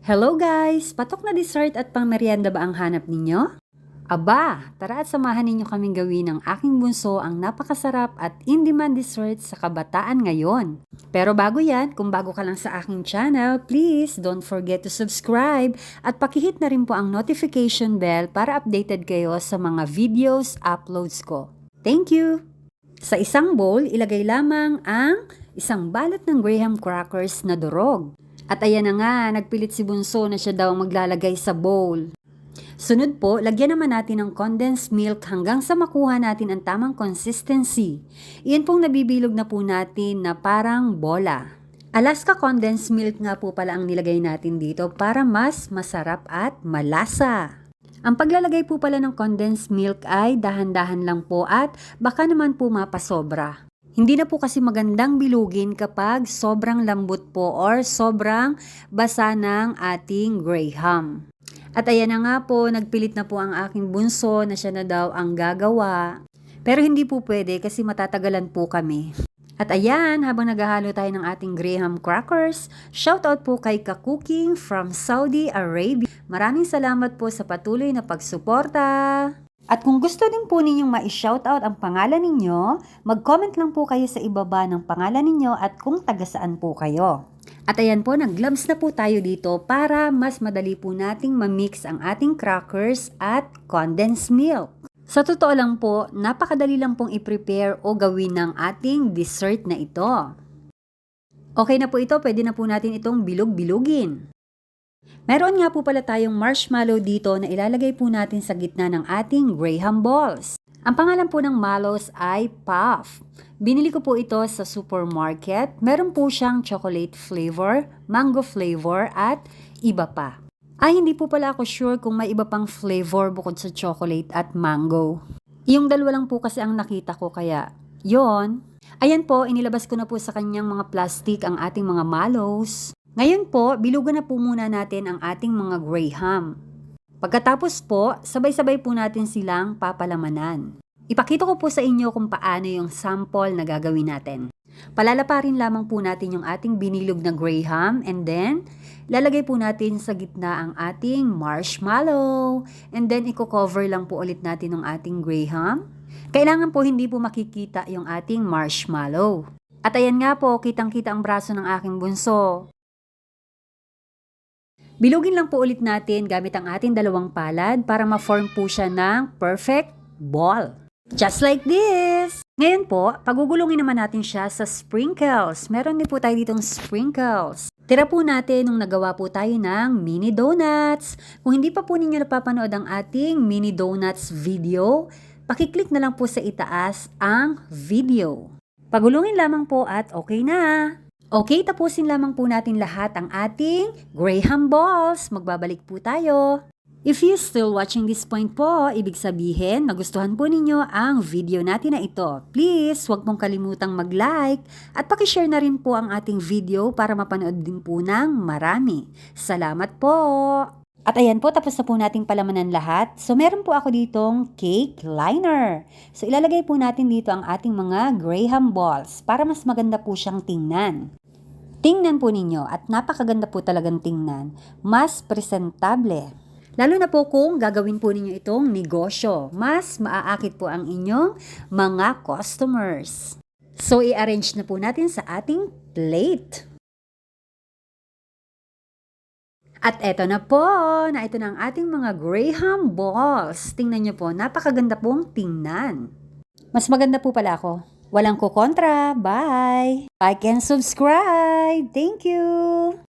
Hello guys! Patok na dessert at pangmerienda ba ang hanap ninyo? Aba, tara at samahan ninyo kaming gawin ng aking bunso ang napakasarap at in-demand dessert sa kabataan ngayon. Pero bago yan, kung bago ka lang sa aking channel, please don't forget to subscribe at pakihit na rin po ang notification bell para updated kayo sa mga videos uploads ko. Thank you! Sa isang bowl, ilagay lamang ang isang balot ng graham crackers na durog. At ayan na nga, nagpilit si Bunso na siya daw maglalagay sa bowl. Sunod po, lagyan naman natin ng condensed milk hanggang sa makuha natin ang tamang consistency. Iyan pong nabibilog na po natin na parang bola. Alaska condensed milk nga po pala ang nilagay natin dito para mas masarap at malasa. Ang paglalagay po pala ng condensed milk ay dahan-dahan lang po at baka naman po mapasobra. Hindi na po kasi magandang bilugin kapag sobrang lambot po or sobrang basa ng ating graham. At ayan na nga po, nagpilit na po ang aking bunso na siya na daw ang gagawa. Pero hindi po pwede kasi matatagalan po kami. At ayan, habang naghahalo tayo ng ating graham crackers, shoutout po kay Kakuking from Saudi Arabia. Maraming salamat po sa patuloy na pagsuporta. At kung gusto din po ninyong ma-shoutout ang pangalan ninyo, mag-comment lang po kayo sa ibaba ng pangalan ninyo at kung taga saan po kayo. At ayan po, nag-gloves na po tayo dito para mas madali po nating ma-mix ang ating crackers at condensed milk. Sa totoo lang po, napakadali lang pong i-prepare o gawin ng ating dessert na ito. Okay na po ito, pwede na po natin itong bilog-bilugin. Meron nga po pala tayong marshmallow dito na ilalagay po natin sa gitna ng ating graham balls. Ang pangalan po ng mallows ay Puff. Binili ko po ito sa supermarket. Meron po siyang chocolate flavor, mango flavor, at iba pa. Ay, hindi po pala ako sure kung may iba pang flavor bukod sa chocolate at mango. Yung dalawa lang po kasi ang nakita ko kaya, yon. Ayan po, inilabas ko na po sa kanyang mga plastic ang ating mga mallows. Ngayon po, bilugan na po muna natin ang ating mga graham. Pagkatapos po, sabay-sabay po natin silang papalamanan. Ipakita ko po sa inyo kung paano yung sample na gagawin natin. Palalaparin lamang po natin yung ating binilog na graham and then lalagay po natin sa gitna ang ating marshmallow and then i-cover lang po ulit natin ng ating graham. Kailangan po hindi po makikita yung ating marshmallow. At ayan nga po, kitang-kita ang braso ng aking bunso. Bilugin lang po ulit natin gamit ang ating dalawang palad para ma-form po siya ng perfect ball. Just like this! Ngayon po, pagugulungin naman natin siya sa sprinkles. Meron din po tayo ditong sprinkles. Tira po natin nung nagawa po tayo ng mini donuts. Kung hindi pa po ninyo napapanood ang ating mini donuts video, pakiclick na lang po sa itaas ang video. Pagulungin lamang po at okay na. Okay, tapusin lamang po natin lahat ang ating Graham Balls. Magbabalik po tayo. If you still watching this point po, ibig sabihin, nagustuhan po ninyo ang video natin na ito. Please, huwag pong kalimutang mag-like at pakishare na rin po ang ating video para mapanood din po ng marami. Salamat po! At ayan po, tapos na po nating palamanan lahat. So, meron po ako ditong cake liner. So, ilalagay po natin dito ang ating mga Graham balls para mas maganda po siyang tingnan. Tingnan po ninyo at napakaganda po talagang tingnan. Mas presentable. Lalo na po kung gagawin po ninyo itong negosyo. Mas maaakit po ang inyong mga customers. So, i-arrange na po natin sa ating plate. At eto na po, na ito na ang ating mga Graham balls. Tingnan nyo po, napakaganda pong tingnan. Mas maganda po pala ako. Walang kukontra. Bye! Like and subscribe! Thank you!